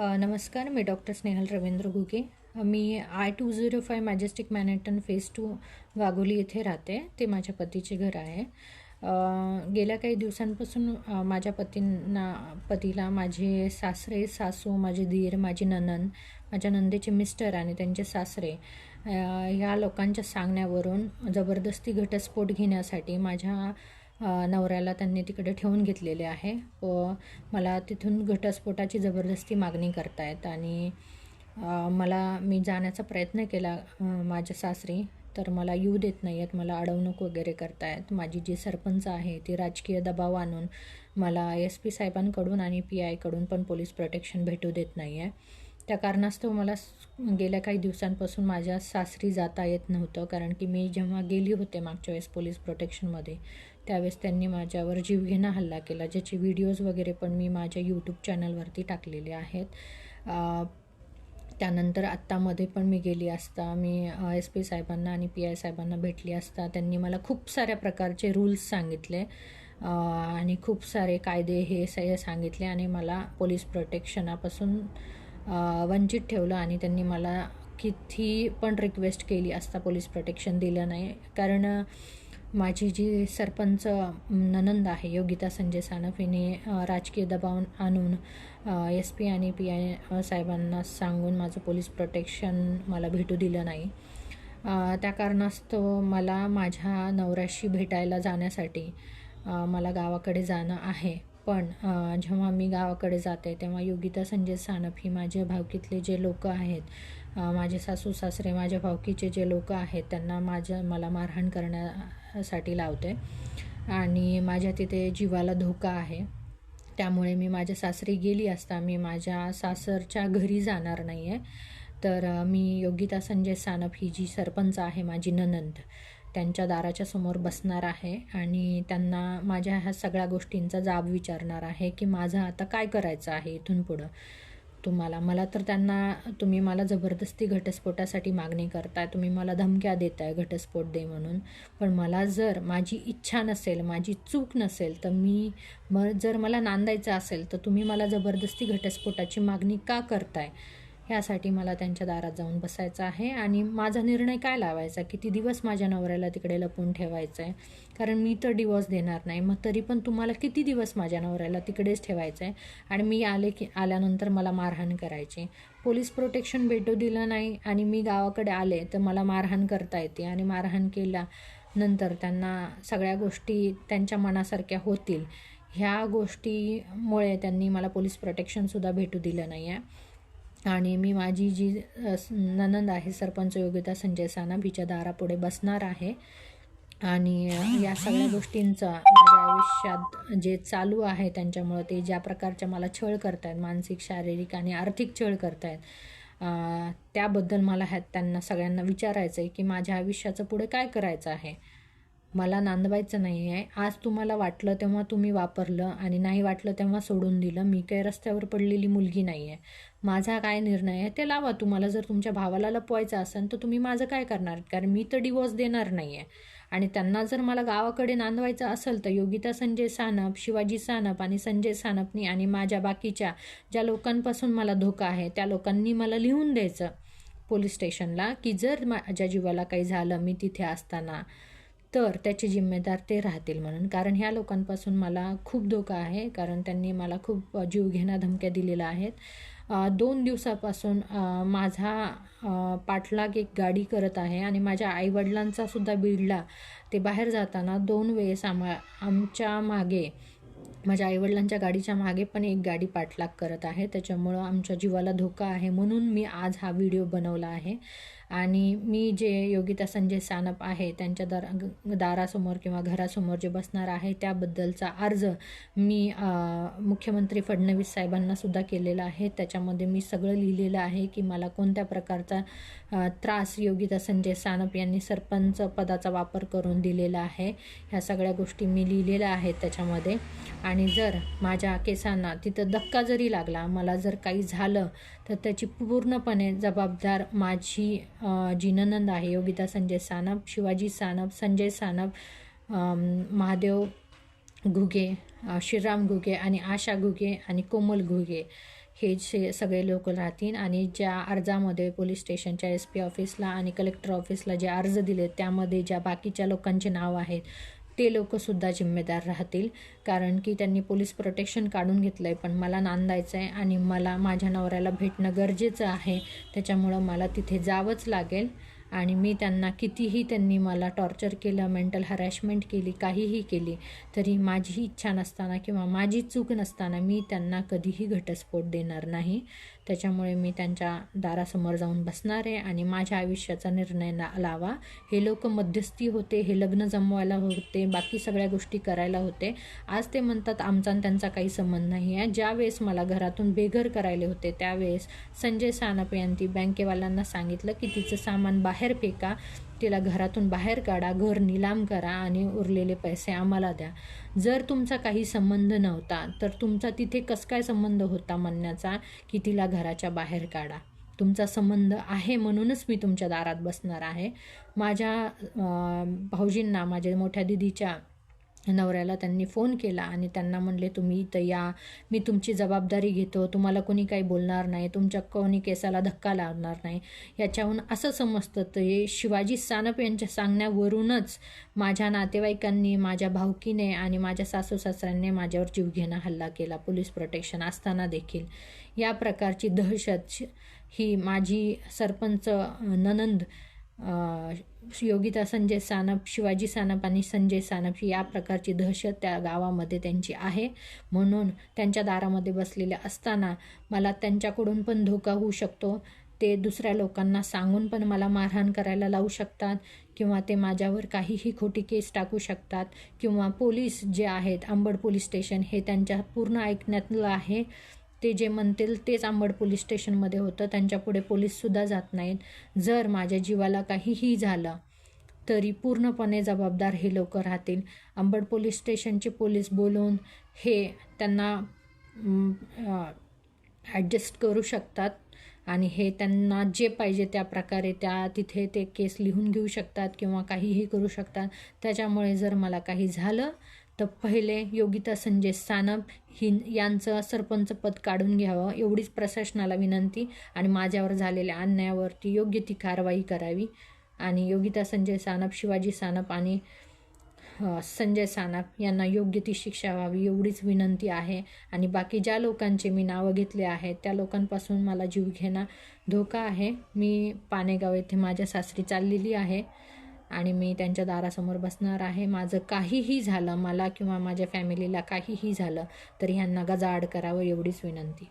नमस्कार मी doctor Snehal Ravindra Ghuge. Me I two zero five Majestic Manhattan phase two Wagholi येथे राहते. ते माझ्या पतीचे घर आहे. गेल्या काही दिवसांपासून माझ्या पतींना पतीला माझे सासरे सासू माझे धीर माझी ननन माझ्या नंदेचे मिस्टर आणि त्यांचे सासरे ह्या लोकांच्या सांगण्यावरून जबरदस्ती घटस्फोट घेण्यासाठी माझ्या नवऱ्याला त्यांनी तिकडे ठेवून घेतलेले आहे. व मला तिथून घटस्फोटाची जबरदस्ती मागणी करतायत आणि मला मी जाण्याचा प्रयत्न केला माझ्या सासरी तर मला येऊ देत नाही आहेत मला अडवणूक वगैरे करतायत. माझी जी सरपंच आहे ती राजकीय दबाव आणून मला एस पी साहेबांकडून आणि पी आयकडून पण पोलीस प्रोटेक्शन भेटू देत नाही आहे त्या कारणास्तव मला गेल्या काही दिवसांपासून माझ्या सासरी जाता येत नव्हतं कारण की मी जेव्हा गेली होते मागच्या वेळेस पोलीस प्रोटेक्शनमध्ये त्यावेळेस त्यांनी माझ्यावर जीवघेणा हल्ला केला ज्याचे व्हिडिओज वगैरे पण मी माझ्या यूट्यूब चॅनलवरती टाकलेले आहेत. त्यानंतर आत्तामध्ये पण मी गेली असता मी एस पी साहेबांना आणि पी आय साहेबांना भेटली असता त्यांनी मला खूप साऱ्या प्रकारचे रूल्स सांगितले आणि खूप सारे कायदे हे सगळे सांगितले आणि मला पोलीस प्रोटेक्शनापासून वंचित ठेवलं आणि त्यांनी मला किती पण रिक्वेस्ट केली असता पोलीस प्रोटेक्शन दिलं नाही. कारण माझी जी सरपंच ननंद आहे योगिता संजय सानप हिने राजकीय दबाव आणून एस पी आणि पी आय साहेबांना सांगून माझं पोलीस प्रोटेक्शन मला भेटू दिलं नाही. त्या कारणास्तव मला माझ्या नवऱ्याशी भेटायला जाण्यासाठी मला गावाकडे जाणं आहे. पण जेव्हा मी गावाकडे जाते तेव्हा योगिता संजय सानप ही माझ्या भावकीतले जे लोक आहेत माझे सासू सासरे माझ्या भावकीचे जे लोक आहेत त्यांना माझ्या मला मारहाण करण्यासाठी लावते. आणि माझ्या तिथे जीवाला धोका आहे. त्यामुळे मी माझ्या सासरी गेली असता मी माझ्या सासरच्या घरी जाणार नाही आहे तर मी योगिता संजय सानप ही जी सरपंच आहे माझी ननंद. त्यांच्या दाराच्या समोर बसणार आहे आणि त्यांना माझ्या ह्या सगळ्या गोष्टींचा जाब विचारणार आहे की माझं आता काय करायचं आहे इथून पुढं? तुम्हाला मला तर त्यांना तुम्ही मला जबरदस्ती घटस्फोटासाठी मागणी करताय तुम्ही मला धमक्या देताय घटस्फोट दे म्हणून. पण मला जर माझी इच्छा नसेल माझी चूक नसेल तर मी म जर मला नांदायचं असेल तर तुम्ही मला जबरदस्ती घटस्फोटाची मागणी का करताय? ह्यासाठी मला त्यांच्या दारात जाऊन बसायचं आहे. आणि माझा निर्णय काय लावायचा? किती दिवस माझ्या नवऱ्याला तिकडे लपून ठेवायचं आहे कारण मी तर डिवॉर्स देणार नाही. मग तरी पण तुम्हाला किती दिवस माझ्या नवऱ्याला तिकडेच ठेवायचं आहे आणि मी आले की आल्यानंतर मला मारहाण करायची. पोलीस प्रोटेक्शन भेटू दिलं नाही आणि मी गावाकडे आले तर मला मारहाण करता येते. आणि मारहाण केल्यानंतर त्यांना सगळ्या गोष्टी त्यांच्या मनासारख्या होतील. ह्या गोष्टीमुळे त्यांनी मला पोलीस प्रोटेक्शनसुद्धा भेटू दिलं नाही आहे आणि मी माझी जी ननंद आहे सरपंच योगिता संजय सानप हिच्या दारापुढे बसणार आहे. आणि या सगळ्या गोष्टींचा माझ्या आयुष्यात जे चालू आहे त्यांच्यामुळं ते ज्या प्रकारच्या मला छळ करतायत मानसिक शारीरिक आणि आर्थिक छळ करतायत त्याबद्दल मला ह्या त्यांना सगळ्यांना विचारायचं आहे की माझ्या आयुष्याचं पुढे काय करायचं आहे. मला नांदवायचं नाही आहे आज तुम्हाला वाटलं तेव्हा तुम्ही वापरलं आणि नाही वाटलं तेव्हा सोडून दिलं. मी काही रस्त्यावर पडलेली मुलगी नाही आहे माझा काय निर्णय आहे ते लावा तुम्हाला. जर तुमच्या भावाला लपवायचं असेल तर तुम्ही माझं काय करणार? कारण मी तर डिवोर्स देणार नाही आहे आणि त्यांना जर मला गावाकडे नांदवायचं असेल तर योगिता संजय सानप शिवाजी सानप आणि संजय सानपनी आणि माझ्या बाकीच्या ज्या लोकांपासून मला धोका आहे त्या लोकांनी मला लिहून द्यायचं पोलीस स्टेशनला की जर माझ्या जीवाला काही झालं मी तिथे असताना तर त्याचे जिम्मेदार ते राहतील म्हणून. कारण ह्या लोकांपासून मला खूप धोका आहे. कारण त्यांनी मला खूप जीवघेणा धमक्या दिलेल्या आहेत. दोन दिवसापासून माझा पाठलाग एक गाडी करत आहे आणि माझ्या आईवडिलांचा सुद्धा बिडला. ते बाहेर जाताना दोन वेळेस आम्हा आमच्या मागे माझ्या आईवडिलांच्या गाडीच्या मागे पण एक गाडी पाठलाग करत आहे. त्याच्यामुळं आमच्या जीवाला धोका आहे म्हणून मी आज हा व्हिडिओ बनवला आहे. आणि मी जे योगिता संजय सानप आहे त्यांच्या दारा दारासमोर किंवा घरासमोर जे बसणार आहे त्याबद्दलचा अर्ज मी मुख्यमंत्री फडणवीस साहेबांनासुद्धा केलेला आहे. त्याच्यामध्ये मी सगळं लिहिलेलं आहे की मला कोणत्या प्रकारचा त्रास योगिता संजय सानप यांनी सरपंच पदाचा वापर करून दिलेला आहे ह्या सगळ्या गोष्टी मी लिहिलेल्या आहेत त्याच्यामध्ये. आणि जर माझ्या केसांना तिथं धक्का जरी लागला मला जर काही झालं तर त्याची पूर्णपणे जबाबदार माझी अ, जी ननंद आहे योगिता संजय सानप शिवाजी सानप संजय सानप महादेव घुगे श्रीराम घुगे आणि आशा घुगे आणि कोमल घुगे हे शे सगळे लोक राहतील आणि ज्या अर्जामध्ये पोलीस स्टेशनच्या एस पी ऑफिसला आणि कलेक्टर ऑफिसला जे अर्ज दिले त्यामध्ये ज्या बाकीच्या लोकांचे नाव आहेत ते लोकसुद्धा जिम्मेदार राहतील. कारण की त्यांनी पोलीस प्रोटेक्शन काढून घेतलं आहे पण मला नांदायचं आहे आणि मला माझ्या नवऱ्याला भेटणं गरजेचं आहे. त्याच्यामुळं मला तिथे जावंच लागेल आणि मी त्यांना कितीही त्यांनी मला टॉर्चर केलं मेंटल हरॅशमेंट केली काहीही केली तरी माझी इच्छा नसताना किंवा माझी चूक नसताना मी त्यांना कधीही घटस्फोट देणार नाही. त्याच्यामुळे मी त्यांच्या दारासमोर जाऊन बसणार आहे आणि माझ्या आयुष्याचा निर्णय लावा. हे लोक मध्यस्थी होते हे लग्न जमवायला होते बाकी सगळ्या गोष्टी करायला होते. आज ते म्हणतात आमचा आणि त्यांचा काही संबंध नाही आहे. ज्यावेळेस मला घरातून बेघर करायले होते त्यावेळेस संजय सानप यांनी बँकेवाल्यांना सांगितलं की तिचं सामान बाहेर फेका. तिला घरातून बाहेर काढा घर निलाम करा आणि उरलेले पैसे आम्हाला द्या. जर तुमचा काही संबंध नव्हता तर तुमचा तिथे कस काय संबंध होता म्हणण्याचा की तिला घराच्या बाहेर काढा. तुमचा संबंध आहे म्हणूनच मी तुमच्या दारात बसणार आहे. माझ्या भाऊजींना माझ्या मोठ्या दिदीच्या नवऱ्याला त्यांनी फोन केला आणि त्यांना म्हणले तुम्ही इथं या मी तुमची जबाबदारी घेतो तुम्हाला कोणी काही बोलणार नाही तुमच्या कोणी केसाला धक्का लागणार नाही. याच्याहून असं समजतं ते शिवाजी सानप यांच्या सांगण्यावरूनच माझ्या नातेवाईकांनी माझ्या भावकीने आणि माझ्या सासू सासऱ्यांनी माझ्यावर जीवघेणा हल्ला केला पोलीस प्रोटेक्शन असताना देखील. या प्रकारची दहशत ही माझी सरपंच ननंद योगिता संजय सानप शिवाजी सानप आणि संजय सानप या प्रकारची दहशत त्या गावामध्ये त्यांची आहे. म्हणून त्यांच्या दारामध्ये बसलेल्या असताना मला त्यांच्याकडून पण धोका होऊ शकतो. ते दुसऱ्या लोकांना सांगून पण मला मारहाण करायला लावू शकतात किंवा ते माझ्यावर काहीही खोटी केस टाकू शकतात किंवा पोलीस जे आहेत आंबड पोलीस स्टेशन हे त्यांच्या पूर्ण ऐकण्यातलं आहे. ते जे म्हणतील तेच आंबड पोलीस स्टेशनमध्ये होतं. त्यांच्यापुढे पोलीससुद्धा जात नाहीत. जर माझ्या जीवाला काहीही झालं तरी पूर्णपणे जबाबदार हे लोक राहतील. आंबड पोलीस स्टेशनचे पोलीस बोलून हे त्यांना ॲडजस्ट करू शकतात आणि हे त्यांना जे पाहिजे त्या प्रकारे त्या तिथे ते केस लिहून घेऊ शकतात किंवा काहीही करू शकतात. त्याच्यामुळे जर मला काही झालं तर पहिले योगिता संजय सानप हिन यांचं सरपंच पद काढून घ्यावं एवढीच प्रशासनाला विनंती आणि माझ्यावर झालेल्या अन्यायावरती योग्य ती कारवाई करावी. आणि योगिता संजय सानप शिवाजी सानप आणि संजय सानप यांना योग्य ती शिक्षा व्हावी एवढीच विनंती आहे. आणि बाकी ज्या लोकांचे मी नावं घेतले आहेत त्या लोकांपासून मला जीव घेणं धोका आहे. मी पानेगाव येथे माझ्या सासरी चाललेली आहे. आणि मी त्यांच्या दारासमोर बसणार आहे. माझं काहीही झालं मला किंवा माझ्या फॅमिलीला काहीही झालं तरी ह्यांना गजाआड करावं एवढीच विनंती.